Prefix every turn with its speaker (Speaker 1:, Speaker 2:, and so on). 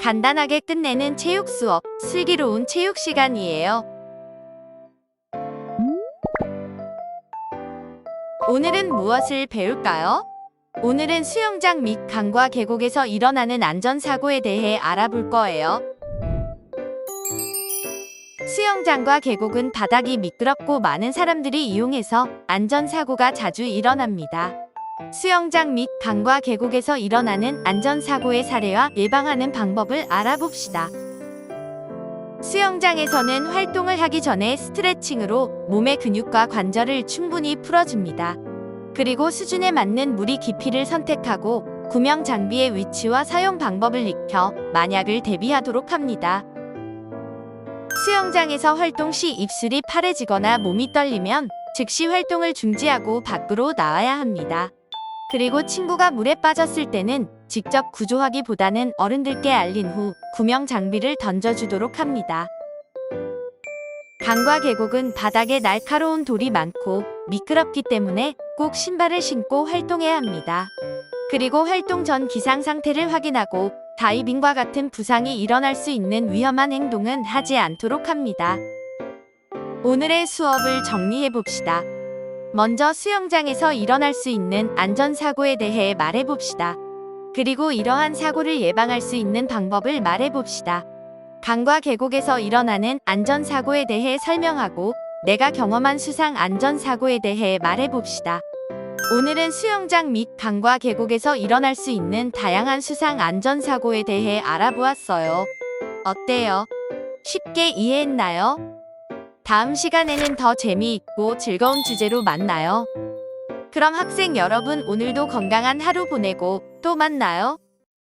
Speaker 1: 간단하게 끝내는 체육 수업, 슬기로운 체육 시간이에요. 오늘은 무엇을 배울까요? 오늘은 수영장 및 강과 계곡에서 일어나는 안전사고에 대해 알아볼 거예요. 수영장과 계곡은 바닥이 미끄럽고 많은 사람들이 이용해서 안전사고가 자주 일어납니다. 수영장 및 강과 계곡에서 일어나는 안전사고의 사례와 예방하는 방법을 알아봅시다. 수영장에서는 활동을 하기 전에 스트레칭으로 몸의 근육과 관절을 충분히 풀어줍니다. 그리고 수준에 맞는 물이 깊이를 선택하고 구명 장비의 위치와 사용 방법을 익혀 만약을 대비하도록 합니다. 수영장에서 활동 시 입술이 파래지거나 몸이 떨리면 즉시 활동을 중지하고 밖으로 나와야 합니다. 그리고 친구가 물에 빠졌을 때는 직접 구조하기보다는 어른들께 알린 후 구명 장비를 던져주도록 합니다. 강과 계곡은 바닥에 날카로운 돌이 많고 미끄럽기 때문에 꼭 신발을 신고 활동해야 합니다. 그리고 활동 전 기상 상태를 확인하고 다이빙과 같은 부상이 일어날 수 있는 위험한 행동은 하지 않도록 합니다. 오늘의 수업을 정리해 봅시다. 먼저 수영장에서 일어날 수 있는 안전사고에 대해 말해 봅시다. 그리고 이러한 사고를 예방할 수 있는 방법을 말해 봅시다. 강과 계곡에서 일어나는 안전사고에 대해 설명하고 내가 경험한 수상 안전사고에 대해 말해 봅시다. 오늘은 수영장 및 강과 계곡에서 일어날 수 있는 다양한 수상 안전사고에 대해 알아보았어요. 어때요? 쉽게 이해했나요? 다음 시간에는 더 재미있고 즐거운 주제로 만나요. 그럼 학생 여러분 오늘도 건강한 하루 보내고 또 만나요.